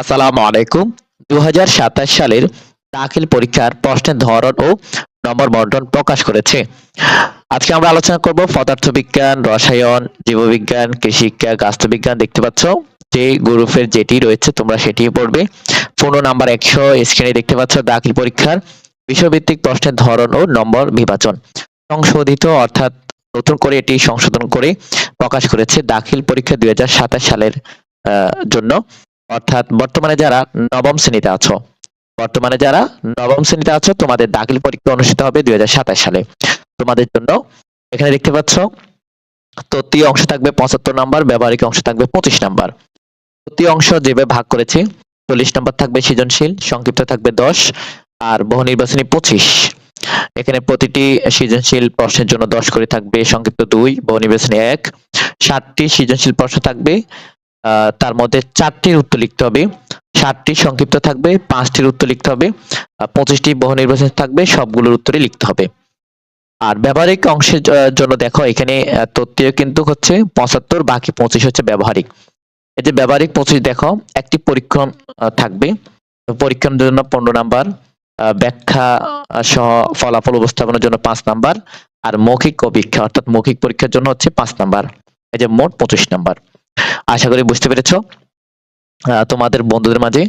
আসসালামু আলাইকুম। দু হাজার সাতাশ সালের দাখিল পরীক্ষার প্রশ্নের ধরন ও নম্বর বন্টন প্রকাশ করেছে। আজকে আমরা আলোচনা করব পদার্থবিজ্ঞান, রসায়ন, জীববিজ্ঞান, কৃষিবিজ্ঞান গাছবিজ্ঞান দেখতে পাচ্ছ। যে গ্রুপের যেটি রয়েছে তোমরা সেটি পড়বে। পূর্ণ নাম্বার একশো, স্ক্রিনে দেখতে পাচ্ছ দাখিল পরীক্ষার বিষয়ভিত্তিক প্রশ্নের ধরন ও নম্বর বিভাজন। সংশোধিত অর্থাৎ নতুন করে এটি সংশোধন করে প্রকাশ করেছে দাখিল পরীক্ষা দুই হাজার সাতাশ সালের জন্য। অর্থাৎ বর্তমানে যারা নবম শ্রেণীতে আছো, বর্তমানে যারা নবম শ্রেণীতে আছো, তোমাদের দাখিল পরীক্ষা অনুষ্ঠিত হবে দুই হাজার সাতাশ সালে। তোমাদের জন্য এখানে দেখতে পাচ্ছ তত্ত্বীয় অংশ থাকবে পঁচাত্তর নাম্বার, ব্যবহারিক অংশ থাকবে পঁচিশ নাম্বার। তত্ত্বীয় অংশ যেভাবে ভাগ করেছে, চল্লিশ নাম্বার থাকবে সৃজনশীল, সংক্ষিপ্ত থাকবে দশ, আর বহু নির্বাচনী পঁচিশ। এখানে প্রতিটি সৃজনশীল প্রশ্নের জন্য দশ করে থাকবে, সংক্ষিপ্ত দুই, বহু নির্বাচনী এক। ষাটটি সৃজনশীল প্রশ্ন থাকবে তার মধ্যে চারটির উত্তর লিখতে হবে। সাতটি সংক্ষিপ্ত থাকবে, পাঁচটির উত্তর লিখতে হবে পঁচিশটি বহু নির্বাচন থাকবে, সবগুলোর উত্তরই লিখতে হবে। আর ব্যবহারিক অংশের জন্য দেখো, এখানে তত্ত্বীয় কিন্তু হচ্ছে পঁচাত্তর, বাকি পঁচিশ হচ্ছে ব্যবহারিক। এই যে ব্যবহারিক পঁচিশ দেখো, একটি পরীক্ষণ থাকবে। পরীক্ষণের জন্য পনেরো নাম্বার ব্যাখ্যা সহ ফলাফল উপস্থাপনের জন্য পাঁচ নাম্বার, আর মৌখিক অভিক্ষা অর্থাৎ মৌখিক পরীক্ষার জন্য হচ্ছে পাঁচ নাম্বার। এই যে মোট পঁচিশ নাম্বার। আশা করি বুঝতে পেরেছ। তোমাদের বন্ধুদের মাঝে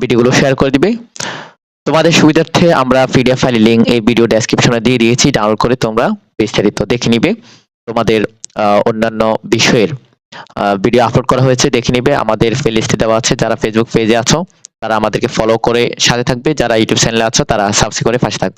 ভিডিওগুলো শেয়ার করে দিবে। তোমাদের সুবিধার্থে আমরা পিডিএফ ফাইল লিংক এই ভিডিও ডেসক্রিপশনে দিয়ে দিয়েছি ডাউনলোড করে তোমরা বিস্তারিত দেখে নিবে। তোমাদের অন্যান্য বিষয়ের ভিডিও আপলোড করা হয়েছে, দেখে নিবে। আমাদের প্লেলিস্টে দেওয়া আছে, যারা ফেসবুক পেজে আছো, তারা আমাদেরকে ফলো করে সাথে থাকবে। যারা ইউটিউব চ্যানেলে আছো, তারা সাবস্ক্রাইব করে পাশে থাকবে।